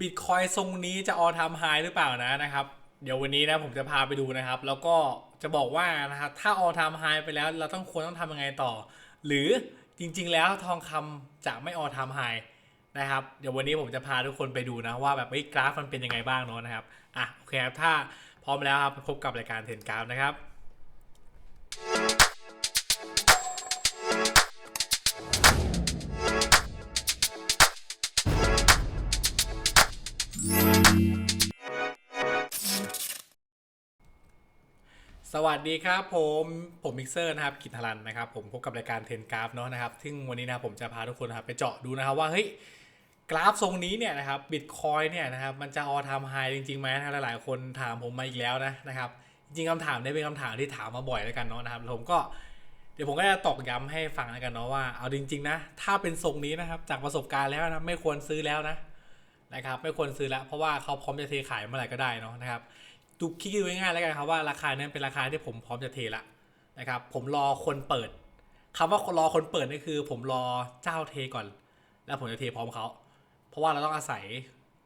บิตคอยทรงนี้จะออทำไฮหรือเปล่านะนะครับ เดี๋ยววันนี้นะผมจะพาไปดูนะครับ แล้วก็จะบอกว่านะครับถ้าออทำไฮไปแล้วเราต้องควรต้องทำยังไงต่อ หรือจริง ๆ แล้วทองคำจะไม่ออทำไฮนะครับเดี๋ยววันนี้ผมจะพาทุกคนไปดูนะว่าแบบเฮ้กราฟมันเป็นยังไงบ้างเนาะนะครับอะโอเคครับถ้าพร้อมแล้วครับพบกับรายการเทรนกราฟนะครับ สวัสดีครับผมผมมิกเซอร์นะครับกิตทรันนะครับผมพบกับรายการเทนกราฟเนาะนะครับซึ่งวันนี้นะผมจะพาทุกคนนะครับไปเจาะดูนะครับว่าเฮ้ยกราฟทรงนี้เนี่ยนะครับบิตคอยเนี่ยนะครับมันจะออทำไฮจริงๆไหมนะหลายๆคนถามผมมาอีกแล้วนะนะครับจริงๆคำถามนี้เป็นคำถามที่ถามมาบ่อยแล้วกันเนาะนะครับผมก็เดี๋ยวผมก็จะตอกย้ำให้ฟังแล้วกันเนาะว่าเอาจริงๆนะถ้าเป็นทรงนี้นะครับจากประสบการณ์แล้วนะไม่ควรซื้อแล้วนะนะครับไม่ควรซื้อแล้วเพราะว่าเขาพร้อมจะเทขายเมื่อไหร่ก็ได้เนาะนะครับ ดูคิดดูง่ายๆแล้วกันครับว่าราคาเนี้เป็นราคาที่ผมพร้อมจะเทละนะครับ ผมรอคนเปิดคำว่ารอคนเปิดนี่คือ ผมรอเจ้าเทก่อน แล้วผมจะเทพร้อมเขาเพราะว่าเราต้องอาศัย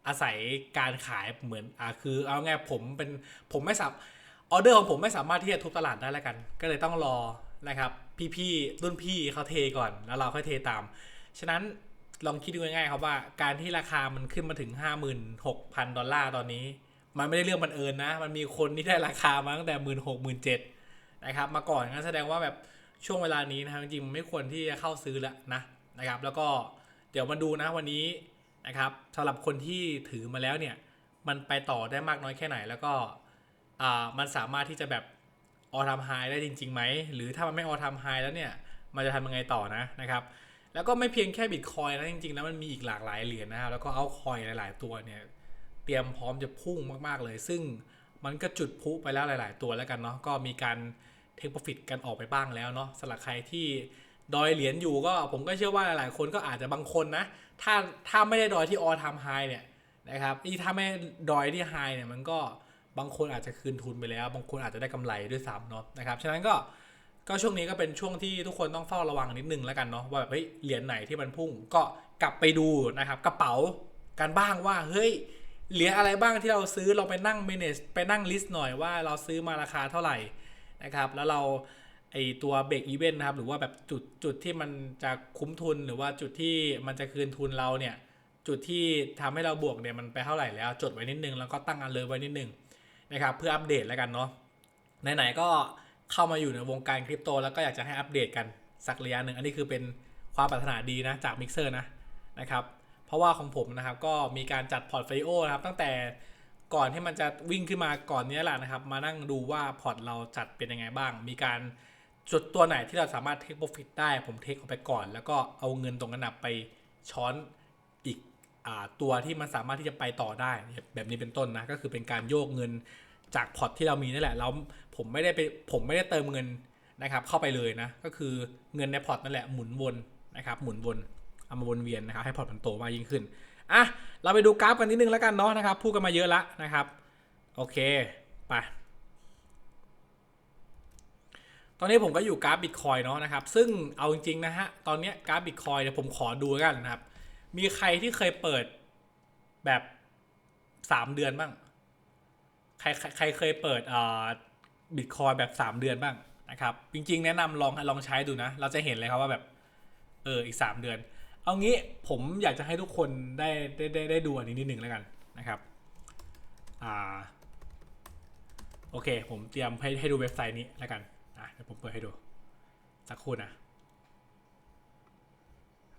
อาศัยการขายเหมือนอ่าคือเอาง่ายผมเป็นผมไม่สามออเดอร์ของผมไม่สามารถที่จะทุบตลาดได้แล้วกัน ก็เลยต้องรอนะครับ พี่ๆรุ่นพี่เขาเทก่อน แล้วเราค่อยเทตาม ฉะนั้นลองคิดดูง่ายๆครับว่าการที่ราคามันขึ้นมาถึง 56,000 ดอลลาร์ตอนนี้ มันไม่ได้เรื่องบังเอิญนะ มันมีคนที่ได้ราคามาตั้งแต่หมื่นหกหมื่นเจ็ดนะครับ มาก่อนงั้นแสดงว่าแบบช่วงเวลานี้นะครับจริงๆมันไม่ควรที่จะเข้าซื้อแล้วนะนะครับ แล้วก็เดี๋ยวมาดูนะวันนี้นะครับสำหรับคนที่ถือมาแล้วเนี่ย มันไปต่อได้มากน้อยแค่ไหน แล้วก็อ่ามันสามารถที่จะแบบออทำไฮได้จริงๆไหมหรือถ้ามันไม่ออทำไฮแล้วเนี่ย มันจะทำยังไงต่อนะนะครับ แล้วก็ไม่เพียงแค่บิตคอยนะจริงๆแล้วมันมีอีกหลากหลายเหรียญนะครับแล้วก็เอาคอยหลาย ๆ ตัวเนี่ย เตรียมพร้อมจะพุ่งมากๆเลย ซึ่งมันก็จุดพุไปแล้วหลาย ๆ ตัวแล้วกันเนาะก็มีการเทคโปรฟิตกันออกไปบ้างแล้วเนาะสำหรับใครที่ดอยเหรียญอยู่ก็ผมก็เชื่อว่าหลาย ๆ คนก็อาจจะบางคนนะ ถ้าถ้าไม่ได้ดอยที่ออทำไฮเนี่ยนะครับนี่ถ้าไม่ดอยที่ไฮเนี่ยมันก็บางคนอาจจะคืนทุนไปแล้ว บางคนอาจจะได้กำไรด้วยซ้ำเนาะนะครับฉะนั้นก็ก็ช่วงนี้ก็เป็นช่วงที่ทุกคนต้องเฝ้าระวังนิดนึงแล้วกันเนาะว่าแบบเฮ้ยเหรียญไหนที่มันพุ่งก็กลับไปดูนะครับกระเป๋ากันบ้างว่าเฮ้ย เหรียญอะไรบ้างที่เราซื้อเราไปนั่ง manage ไปนั่ง list หน่อยว่าเราซื้อมาราคาเท่าไหร่นะครับ แล้วเราไอตัวเบรกอีเวนต์นะครับ หรือว่าแบบจุดจุดที่มันจะคุ้มทุนหรือว่าจุดที่มันจะคืนทุนเราเนี่ย จุดที่ทำให้เราบวกเนี่ยมันไปเท่าไหร่แล้ว จดไว้นิดนึงแล้วก็ตั้งอันเลยไว้นิดนึงนะครับ เพื่ออัปเดตแล้วกันเนาะไหนๆก็เข้ามาอยู่ในวงการคริปโตแล้วก็อยากจะให้อัปเดตกันสักระยะหนึ่งอันนี้คือเป็นความปรารถนาดีนะจากมิกเซอร์นะนะครับ เพราะว่าของผมนะครับก็มีการจัดพอร์ตโฟลิโอนะครับตั้งแต่ก่อนที่มันจะวิ่งขึ้นมาก่อนนี้แหละนะครับ มานั่งดูว่าพอร์ตเราจัดเป็นยังไงบ้าง มีการจุดตัวไหนที่เราสามารถเทคโปรฟิตได้ผมเทคออกไปก่อน แล้วก็เอาเงินตรงนั้นนะไปช้อนอีกอตัวที่มันสามารถที่จะไปต่อได้ แบบนี้เป็นต้นนะก็คือเป็นการโยกเงินจากพอร์ตที่เรามีนั่นแหละแล้วผมไม่ได้ไปผมไม่ได้เติมเงินนะครับ เข้าไปเลยนะ ก็คือเงินในพอร์ตนั่นแหละหมุนวนนะครับ หมุนวน เอามาวนเวียนนะครับให้พอร์ตมันโตมากยิ่งขึ้นอะเราไปดูกราฟกันนิดนึงแล้วกันเนาะนะครับพูดกันมาเยอะละนะครับ โอเคไปตอนนี้ผมก็อยู่กราฟบิตคอยเนาะนะครับ ซึ่งเอาจริงๆนะฮะ ตอนเนี้ยกราฟบิตคอยเดี๋ยวผมขอดูกันนะครับ มีใครที่เคยเปิดแบบสามเดือนบ้าง ใครใครเคยเปิดเอ่อบิตคอยแบบสามเดือนบ้างนะครับ จริงๆ แนะนำลองลองใช้ดูนะ เราจะเห็นเลยครับว่าแบบ เอออีก 3 เดือน เอางี้ผมอยากจะให้ทุกคนได้ได้ได้ได้ดูอันนี้นิดหนึ่งแล้วกันนะครับอ่าโอเค ผมเตรียมให้ให้ดูเว็บไซต์นี้แล้วกันอะเดี๋ยวผมเปิดให้ดูสักครู่นะ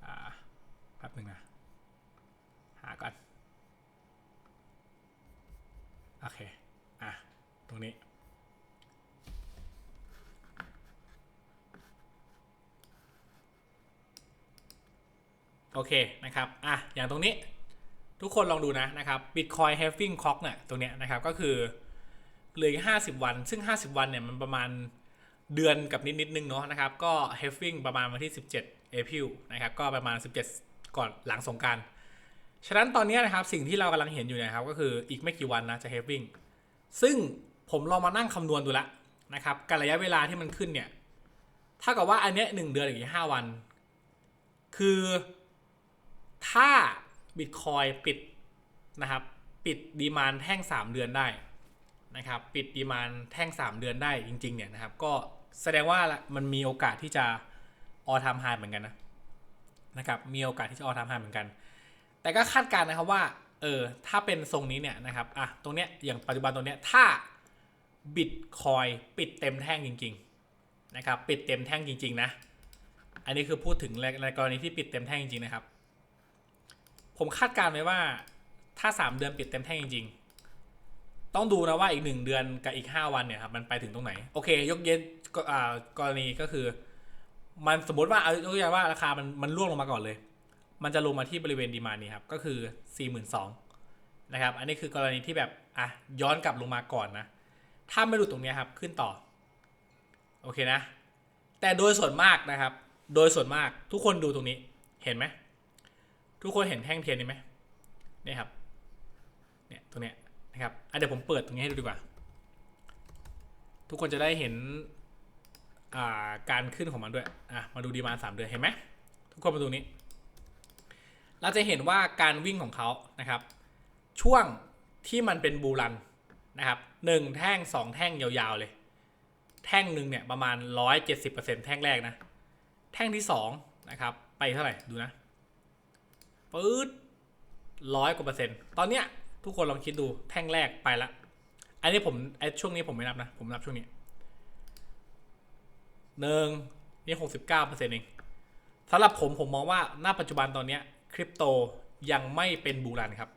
อ่าแป๊บหนึ่งนะหาก่อนโอเคอะตรงนี้ อเคนะครับอะอย่างตรงนี้ทุกคนลองดูนะนะครับ Bitcoin halving clock เนี่ยตรงเนี้ยนะครับก็คือเหลืออีก50 วัน ซึ่ง 50 วันเนี่ยมันประมาณเดือนกับนิดนิดนึงเนาะนะครับก็ halving ประมาณวันที่ 17 April นะครับก็ประมาณ 17 ก่อนหลังสงการฉะนั้นตอนนี้นะครับสิ่งที่เรากำลังเห็นอยู่นะครับก็คืออีกไม่กี่วันนะจะ halving ซึ่งผมลองมานั่งคำนวณดูละนะครับกับระยะเวลาที่มันขึ้นเนี่ยถ้ากับว่าอันเนี้ยหนึ่งเดือนอีกห้าวัน คือ ถ้าบิตคอยปิดนะครับ ปิดดีมานแท่ง 3 เดือนได้นะครับ ปิดดีมานแท่ง 3 เดือนได้จริง ๆ เนี่ยนะครับ ก็แสดงว่ามันมีโอกาสที่จะออทามไฮเหมือนกันนะนะครับ มีโอกาสที่จะออทามไฮเหมือนกัน แต่ก็คาดการณ์นะครับว่า เออ ถ้าเป็นทรงนี้เนี่ยนะครับ อะ ตรงเนี้ย อย่างปัจจุบันตรงเนี้ย ถ้าบิตคอยปิดเต็มแท่งจริง ๆ นะครับ ปิดเต็มแท่งจริง ๆ นะ อันนี้คือพูดถึงในในกรณีที่ปิดเต็มแท่งจริง ๆ นะครับ ผมคาดการณ์ไว้ว่าถ้า 3 เดือนปิดเต็มแท่งจริง ๆ ต้องดูนะว่าอีก 1 เดือนกับอีก 5 วันเนี่ยครับมันไปถึงตรงไหน โอเค ยกเย็นก็อ่ากรณีก็คือ มันสมมติว่าเอายกตัวอย่างว่าราคามันมันร่วงลงมาก่อนเลย มันจะลงมาที่บริเวณดีมานี้ครับก็คือ 42,000นะครับอันนี้คือกรณีที่แบบอะย้อนกลับลงมาก่อนนะ ถ้าไม่หลุดตรงนี้ครับขึ้นต่อโอเคนะ แต่โดยส่วนมากนะครับ โดยส่วนมากทุกคนดูตรงนี้เห็นไหม ทุกคนเห็นแท่งเทียนนี้ไหมเนี่ยครับเนี่ยตรงเนี้ยนะครับอะเดี๋ยวผมเปิดตรงนี้ให้ดูดีกว่า ทุกคนจะได้เห็นอ่าการขึ้นของมันด้วยอะมาดูดีมาสามเดือนเห็นไหมทุกคนมาดูนี้ เราจะเห็นว่าการวิ่งของเขานะครับ ช่วงที่มันเป็นบูรันนะครับหนึ่งแท่งสองแท่งยาวๆเลย แท่งหนึ่งเนี่ยประมาณ 170%แท่งแรกนะ แท่งที่2นะครับไปเท่าไหร่ดูนะ ปื๊ดร้อยกว่าเปอร์เซ็นต์ตอนเนี้ยทุกคนลองคิดดูแท่งแรกไปละ อันนี้ผมไอช่วงนี้ผมไม่นับนะ ผมนับช่วงนี้หนึ่งนี่หกสิบเก้าเปอร์เซ็นต์เองสำหรับผมผมมองว่าณปัจจุบันตอนเนี้ยคริปโตยังไม่เป็นบูรันครับ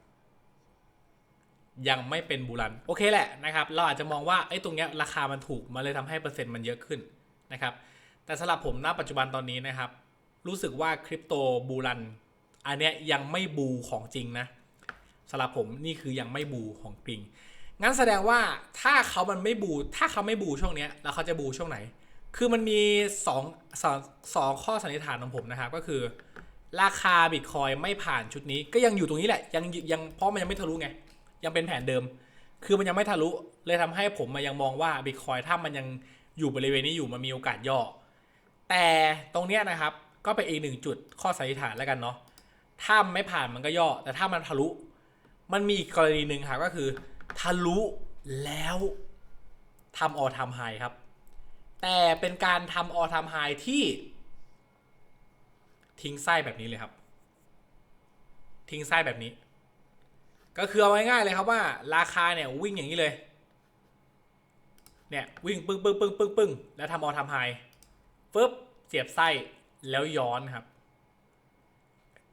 ยังไม่เป็นบูรัน โอเคแหละนะครับ เราอาจจะมองว่าไอ้ตรงเนี้ยราคามันถูกมันเลยทำให้เปอร์เซ็นต์มันเยอะขึ้นนะครับ แต่สำหรับผมณปัจจุบันตอนนี้นะครับ รู้สึกว่าคริปโตบูรัน อันเนี้ยยังไม่บูของจริงนะสำหรับผมนี่คือยังไม่บูของจริง งั้นแสดงว่าถ้าเขามันไม่บู ถ้าเขาไม่บูช่วงเนี้ยแล้วเขาจะบูช่วงไหน คือมันมีสองสองสองข้อสันนิษฐานของผมนะครับ ก็คือ ราคาบิตคอยไม่ผ่านชุดนี้ ก็ยังอยู่ตรงนี้แหละ ยังยังเพราะมันยังไม่ทะลุไง ยังเป็นแผนเดิม คือมันยังไม่ทะลุ เลยทำให้ผมมายังมองว่าบิตคอยถ้ามันยังอยู่บริเวณนี้อยู่มันมีโอกาสย่อ แต่ตรงเนี้ยนะครับ ก็เป็นอีกหนึ่งจุดข้อสันนิษฐานแล้วกันเนาะ ถ้ามันไม่ผ่านมันก็ย่อ แต่ถ้ามันทะลุ มันมีอีกกรณีหนึ่งครับก็คือ ทะลุแล้วทำออทำไฮครับ แต่เป็นการทำออทำไฮที่ ทิ้งไส้แบบนี้เลยครับ ทิ้งไส้แบบนี้ ก็คือเอาง่ายๆเลยครับว่า ราคาเนี่ยวิ่งอย่างนี้เลย เนี่ยวิ่งปึ้งปึ้งปึ้งปึ้งปึ้งแล้วทำออทำไฮฟึบเสียบไส้แล้วย้อนครับ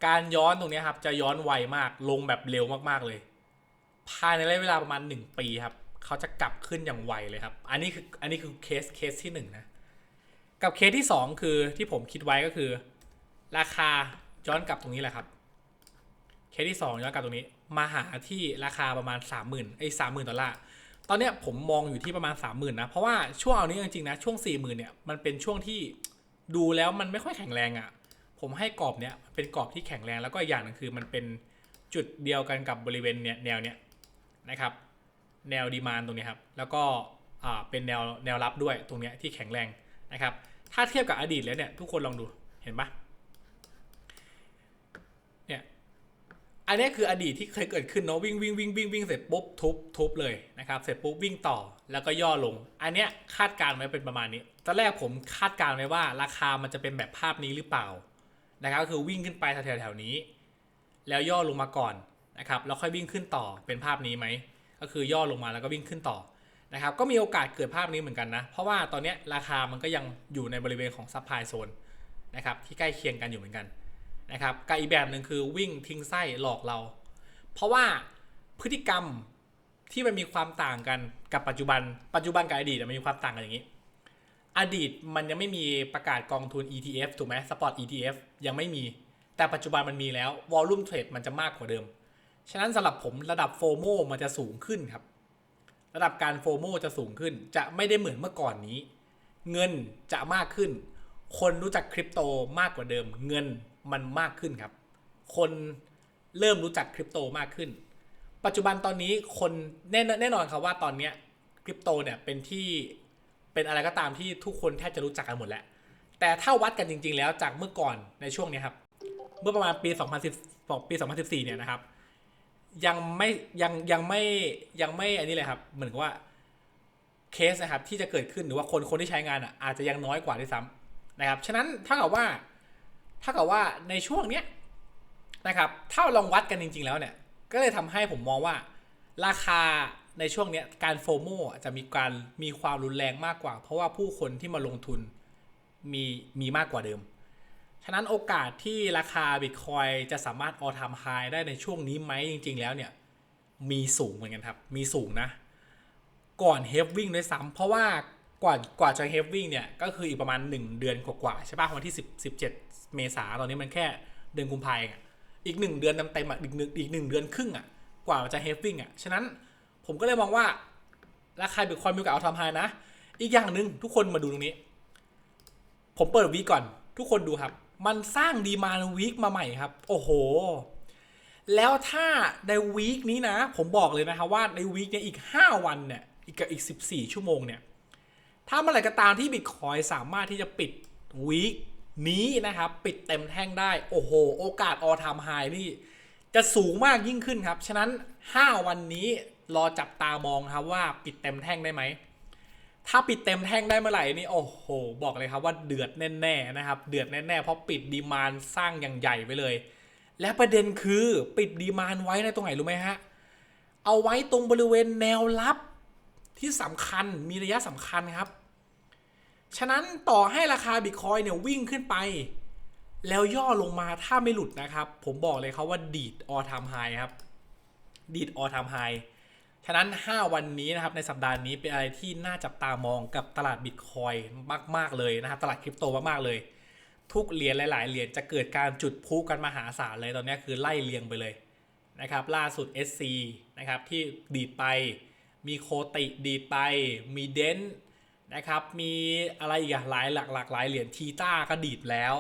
การย้อนตรงนี้ครับ จะย้อนไวมากลงแบบเร็วมากๆเลย ภายในระยะเวลาประมาณ 1 ปีครับ เขาจะกลับขึ้นอย่างไวเลยครับ อันนี้คืออันนี้คือเคสเคสที่1นะกับเคสที่ 2 คือที่ผมคิดไว้ก็คือ ราคาย้อนกลับตรงนี้แหละครับเคสที่ 2 ย้อนกลับตรงนี้ มาหาที่ราคาประมาณ 30,000ไอ้สามหมื่นดอลลาร์ตอนเนี้ยผมมองอยู่ที่ประมาณ 30,000นะเพราะว่าช่วงเอานี้จริงๆนะช่วง40,000เนี่ยมันเป็นช่วงที่ดูแล้วมันไม่ค่อยแข็งแรงอะ่ะ ผมให้กรอบเนี้ยเป็นกรอบที่แข็งแรงแล้วก็อีกอย่างหนึงคือมันเป็นจุดเดียวกันกับบริเวณเนี้ยแนวเนี้ยนะครับ แนวดีมานตรงนี้ครับแล้วก็อ่าเป็นแนวแนวรับด้วยตรงเนี้ยที่แข็งแรงนะครับ ถ้าเทียบกับอดีตแล้วเนี่ยทุกคนลองดูเห็นปะเนี่ยอันนี้คืออดีตที่เคยเกิดขึ้นเนาะวิ่งวิ่งวิ่งวิ่งวิ่งเสร็จปุ๊บทุบทุบเลยนะครับเสร็จปุ๊บวิ่งต่อแล้วก็ย่อลง อันเนี้ยคาดการณ์ไว้เป็นประมาณนี้ตอนแรกผมคาดการณ์ไว้ว่าราคามันจะเป็นแบบภาพนี้หรือเปล่า นะครับก็คือวิ่งขึ้นไปแถวแถวนี้ แล้วย่อลงมาก่อนนะครับแล้วค่อยวิ่งขึ้นต่อเป็นภาพนี้ไหมก็คือย่อลงมาแล้วก็วิ่งขึ้นต่อนะครับก็มีโอกาสเกิดภาพนี้เหมือนกันนะเพราะว่าตอนนี้ราคามันก็ยังอยู่ในบริเวณของซัพพลายโซนนะครับที่ใกล้เคียงกันอยู่เหมือนกันนะครับกับอีกแบบหนึ่งคือวิ่งทิ้งไส้หลอกเรา เพราะว่าพฤติกรรมที่มันมีความต่างกันกับปัจจุบัน ปัจจุบันกับอดีตมันมีความต่างกันอย่างนี้ อดีตมันยังไม่มีประกาศกองทุน ETF ถูกไหมสปอร์ต ETF ยังไม่มี แต่ปัจจุบันมันมีแล้ววอลลุ่มเทรดมันจะมากกว่าเดิม ฉะนั้นสำหรับผมระดับโฟโมมันจะสูงขึ้นครับ ระดับการโฟโมจะสูงขึ้น จะไม่ได้เหมือนเมื่อก่อนนี้ เงินจะมากขึ้น คนรู้จักคริปโตมากกว่าเดิม เงินมันมากขึ้นครับ คนเริ่มรู้จักคริปโตมากขึ้น ปัจจุบันตอนนี้คนแน่แน่นอนครับว่าตอนนี้คริปโตเนี่ยเป็นที่ เป็นอะไรก็ตามที่ทุกคนแทบจะรู้จักกันหมดแหล้วแต่ถ้าวัดกันจริง ๆ แล้วจากเมื่อก่อนในช่วงนี้ครับ เมื่อประมาณปี2010ปี 2014 เนี่ยนะครับ ยังไม่ยังยังไม่ยังไม่อันนี้เลยครับ เหมือนกับว่าเคสนะครับที่จะเกิดขึ้นหรือว่าคนคนที่ใช้งานอะอาจจะยังน้อยกว่าด้วยซ้ำนะครับ ฉะนั้นถ้ากับว่าถ้ากับว่าในช่วงเนี้ยนะครับ ถ้าลองวัดกันจริง ๆ แล้วเนี่ย ก็เลยทำให้ผมมองว่าราคา ในช่วงเนี้ยการโฟโมจะมีการมีความรุนแรงมากกว่า เพราะว่าผู้คนที่มาลงทุนมีมีมากกว่าเดิม ฉะนั้นโอกาสที่ราคาบิตคอยจะสามารถออทามไฮได้ในช่วงนี้ไหมจริง ๆ แล้วเนี่ยมีสูงเหมือนกันครับ มีสูงนะ ก่อนเฮฟวิ่งด้วยซ้ำเพราะว่ากว่ากว่าจะเฮฟวิ่งเนี่ย ก็คืออีกประมาณ 1 เดือนกว่าๆใช่ป่ะวันที่10 17 เมษาตอนนี้มันแค่เดือนกุมภาพันธ์อะอีก 1 เดือนเต็มๆอะอีกหนึ่งอีกหนึ่งเดือนครึ่งอะกว่าจะเฮฟวิ่งอะฉะนั้น ผมก็เลยมองว่า ราคาบิตคอยมีโอกาสเอาทำไฮนะ อีกอย่างหนึ่งทุกคนมาดูตรงนี้ ผมเปิดวีก่อน ทุกคนดูครับ มันสร้างดีมาวีคมาใหม่ครับ โอ้โห แล้วถ้าในวีคนี้นะ ผมบอกเลยนะครับว่าในวีคนี้อีก 5 วันเนี่ย อีกกับอีก 14 ชั่วโมงเนี่ย ถ้าเมื่อไหร่ก็ตามที่บิตคอยสามารถที่จะปิดวีคนี้นะครับ ปิดเต็มแท่งได้ โอ้โห โอกาสออทามไฮนี่จะสูงมากยิ่งขึ้นครับ ฉะนั้น 5 วันนี้ รอจับตามองครับว่าปิดเต็มแท่งได้ไหม ถ้าปิดเต็มแท่งได้เมื่อไหร่นี่โอ้โห บอกเลยครับว่าเดือดแน่ๆนะครับ เดือดแน่ๆเพราะปิดดีมานสร้างอย่างใหญ่ไปเลย และประเด็นคือปิดดีมานไว้ในตรงไหนรู้ไหมฮะ เอาไว้ตรงบริเวณแนวรับที่สำคัญมีระยะสำคัญครับ ฉะนั้นต่อให้ราคาบิตคอยเนี่ยวิ่งขึ้นไป แล้วย่อลงมาถ้าไม่หลุดนะครับ ผมบอกเลยครับว่าดีดออทามไฮครับ ดีดออทามไฮ ฉะนั้น 5 วันนี้นะครับในสัปดาห์นี้เป็นอะไรที่น่าจับตามองกับตลาดบิตคอยมาก ๆ เลยนะครับตลาดคริปโตมากๆเลย ทุกเหรียญหลาย ๆ เหรียญจะเกิดการจุดพุกันมหาศาลเลยตอนนี้คือไล่เรียงไปเลยนะครับล่าสุด SC นะครับที่ดีดไป มีโคติดีดไป มีเดนนะครับมีอะไรอีกหลายหลากหลากหลายเหรียญทีต้าก็ดีดแล้ว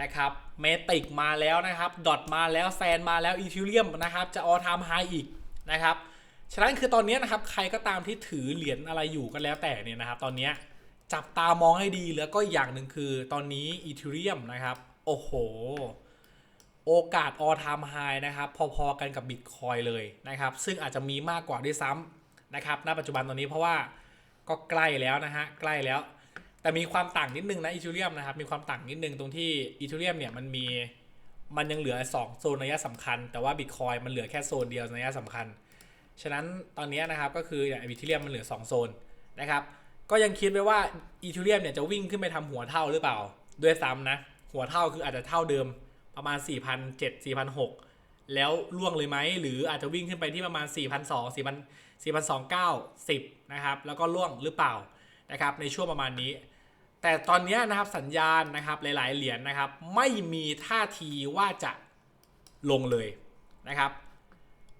นะครับเมติกมาแล้วนะครับดอทมาแล้วแซนมาแล้วอีทิเรียมนะครับจะออทามไฮอีกนะครับ ฉะนั้นคือตอนนี้นะครับใครก็ตามที่ถือเหรียญอะไรอยู่ก็แล้วแต่เนี่ยนะครับ ตอนนี้จับตามองให้ดีแล้วก็อย่างหนึ่งคือตอนนี้อีเทเรียมนะครับ โอ้โห โอกาสออทามไฮนะครับ พอๆกันกับบิตคอยเลยนะครับ ซึ่งอาจจะมีมากกว่าด้วยซ้ำนะครับณปัจจุบันตอนนี้เพราะว่าก็ใกล้แล้วนะฮะใกล้แล้ว แต่มีความต่างนิดนึงนะอีเทเรียมนะครับมีความต่างนิดนึงตรงที่อีเทเรียมเนี่ยมันมีมันยังเหลือ 2 โซนระยะสำคัญ แต่ว่าบิตคอยมันเหลือแค่โซนเดียวระยะสำคัญ ฉะนั้นตอนนี้นะครับก็คืออย่างอีเทเรียมมันเหลือ 2 โซนนะครับก็ยังคิดไว้ว่าอีเทเรียมเนี่ยจะวิ่งขึ้นไปทำหัวเท่าหรือเปล่า ด้วยซ้ำนะ หัวเท่าคืออาจจะเท่าเดิมประมาณ 4 0 0 7 4 0 0แล้วล่วงเลยไหม หรืออาจจะวิ่งขึ้นไปที่ประมาณ 4 2 0 0 4 4 2 9 10นะครับแล้วก็ล่วงหรือเปล่านะครับในช่วงประมาณนี้ แต่ตอนนี้นะครับสัญญาณนะครับหลาย ๆ เหรียญนะครับ ไม่มีท่าทีว่าจะลงเลยนะครับ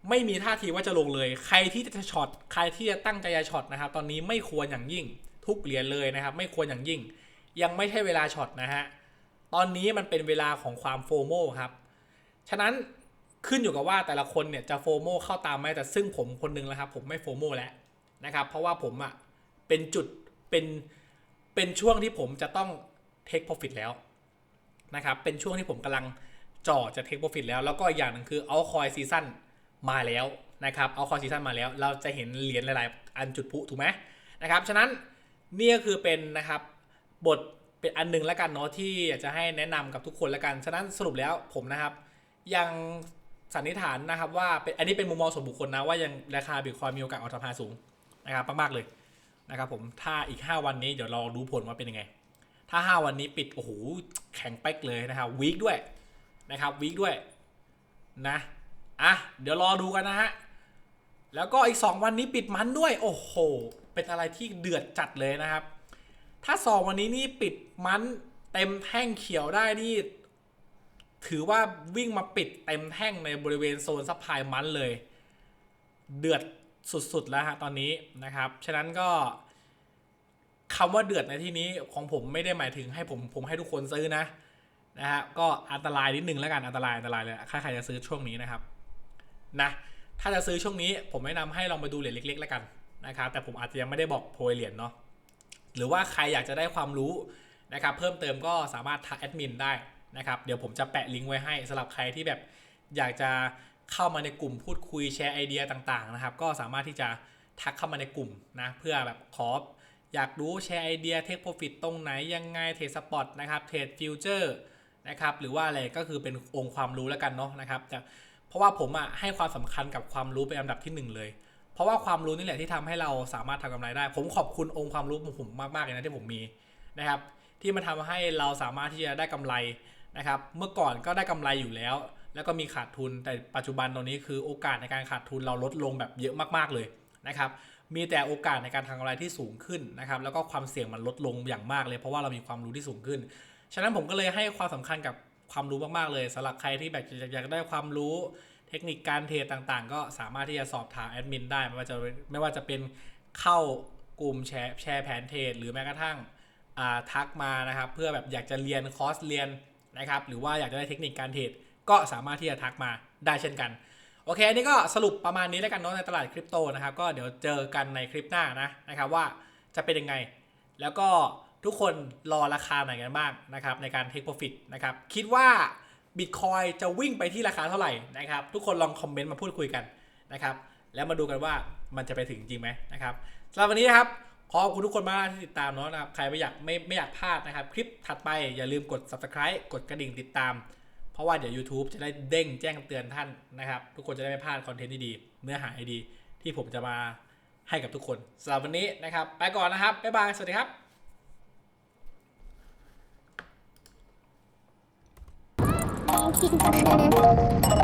ไม่มีท่าทีว่าจะลงเลย ใครที่จะช็อตใครที่จะตั้งใจจะช็อตนะครับ ตอนนี้ไม่ควรอย่างยิ่ง ทุกเหรียญเลยนะครับ ไม่ควรอย่างยิ่ง ยังไม่ใช่เวลาช็อตนะฮะตอนนี้มันเป็นเวลาของความโฟโมครับฉะนั้นขึ้นอยู่กับว่าแต่ละคนเนี่ยจะโฟโมเข้าตามไหมแต่ซึ่งผมคนหนึงแล้วครับ ผมไม่โฟโมแล้วนะครับ เพราะว่าผมอะ่ะเป็นจุดเป็นเป็นช่วงที่ผมจะต้องเทค profit แล้วนะครับ เป็นช่วงที่ผมกำลังจ่อจะเทค profit แล้ว แล้วก็อีกอย่างหนึ่งคือเอาคอยซีซั่น มาแล้วนะครับเอาคอซีซั่นมาแล้ว เราจะเห็นเหรียญหลาย ๆ อันจุดพุถูกไหมนะครับฉะนั้นนี่ก็คือเป็นนะครับบทเป็นอันหนึ่งแล้วกันเนาะที่อยากจะให้แนะนำกับทุกคนแล้วกัน ฉะนั้นสรุปแล้วผมนะครับ ยังสันนิษฐานนะครับว่าเป็นอันนี้เป็นมุมมองส่วนบุคคลนะว่ายังราคาบิตคอยมีโอกาสออกทำพาสูงนะครับมากๆเลยนะครับผมถ้าอีก 5 วันนี้เดี๋ยวรอดูผลว่าเป็นยังไง ถ้า 5 วันนี้ปิดโอ้โหแข็งเป๊กเลยนะครับวีคด้วยนะครับวีคด้วยนะ อะ เดี๋ยวรอดูกันนะฮะ แล้วก็อีก 2 วันนี้ปิดมันด้วย โอ้โห เป็นอะไรที่เดือดจัดเลยนะครับ ถ้าสองวันนี้นี่ปิดมันเต็มแท่งเขียวได้นี่ ถือว่าวิ่งมาปิดเต็มแท่งในบริเวณโซนซัพพลายมันเลย เดือดสุดๆแล้วฮะตอนนี้นะครับ ฉะนั้นก็คำว่าเดือดในที่นี้ของผมไม่ได้หมายถึงให้ผมผมให้ทุกคนซื้อนะนะฮะก็อันตรายนิดนึงแล้วกันอันตรายอันตรายเลยถ้าใครจะซื้อช่วงนี้นะครับ นะถ้าจะซื้อช่วงนี้ผมแนะนำให้ลองไปดูเหรียญเล็กๆแล้วกันนะครับแต่ผมอาจจะยังไม่ได้บอกโพยเหรียญเนาะหรือว่าใครอยากจะได้ความรู้นะครับเพิ่มเติมก็สามารถทักแอดมินได้นะครับเดี๋ยวผมจะแปะลิงก์ไว้ให้สำหรับใครที่แบบอยากจะเข้ามาในกลุ่มพูดคุยแชร์ไอเดียต่างๆนะครับก็สามารถที่จะทักเข้ามาในกลุ่มนะเพื่อแบบขออยากรู้แชร์ไอเดียเทคโปรฟิตตรงไหนยังไงเทรดสปอตนะครับเทรดฟิวเจอร์นะครับหรือว่าอะไรก็คือเป็นองค์ความรู้แล้วกันเนาะนะครับแต่ เพราะว่าผมอะให้ความสำคัญกับความรู้เป็นอันดับที่หนึ่งเลย เพราะว่าความรู้นี่แหละที่ทำให้เราสามารถทำกำไรได้ ผมขอบคุณองค์ความรู้ของผมมากๆเลยนะที่ผมมีนะครับ ที่มันทำให้เราสามารถที่จะได้กำไรนะครับ เมื่อก่อนก็ได้กำไรอยู่แล้ว แล้วก็มีขาดทุน แต่ปัจจุบันตรงนี้คือโอกาสในการขาดทุนเราลดลงแบบเยอะมากๆเลยนะครับ มีแต่โอกาสในการทำกำไรที่สูงขึ้นนะครับ แล้วก็ความเสี่ยงมันลดลงอย่างมากเลย เพราะว่าเรามีความรู้ที่สูงขึ้น ฉะนั้นผมก็เลยให้ความสำคัญกับ ความรู้มากๆเลยสำหรับใครที่แบบอยากได้ความรู้เทคนิคการเทรดต่างๆ ก็สามารถที่จะสอบถามแอดมินได้ไม่ว่าจะไม่ว่าจะเป็นเข้ากลุ่มแชร์แชร์แผนเทรดหรือแม้กระทั่งทักมานะครับ เพื่อแบบอยากจะเรียนคอร์สเรียนนะครับ หรือว่าอยากจะได้เทคนิคการเทรดก็สามารถที่จะทักมาได้เช่นกัน โอเคอันนี้ก็สรุปประมาณนี้แล้วกันเนาะในตลาดคริปโตนะครับ ก็เดี๋ยวเจอกันในคลิปหน้านะนะครับว่าจะเป็นยังไง แล้วก็ ทุกคนรอราคาไหนกันบ้างนะครับในการ take profit นะครับคิดว่า Bitcoin จะวิ่งไปที่ราคาเท่าไหร่นะครับทุกคนลองคอมเมนต์มาพูดคุยกันนะครับแล้วมาดูกันว่ามันจะไปถึงจริงไหมนะครับสำหรับวันนี้นะครับขอบคุณทุกคนมากที่ติดตามเนาะนะครับใครไม่อยากไม่ไม่อยากพลาดนะครับ คลิปถัดไปอย่าลืมกด subscribe กดกระดิ่งติดตาม เพราะว่าเดี๋ยว YouTube จะได้เด้งแจ้งเตือนท่านนะครับ ทุกคนจะได้ไม่พลาดคอนเทนต์ดีๆเนื้อหาดี ที่ผมจะมาให้กับทุกคนสำหรับวันนี้นะครับ ไปก่อนนะครับบ๊ายบายสวัสดีครับ Küchenverschnitte.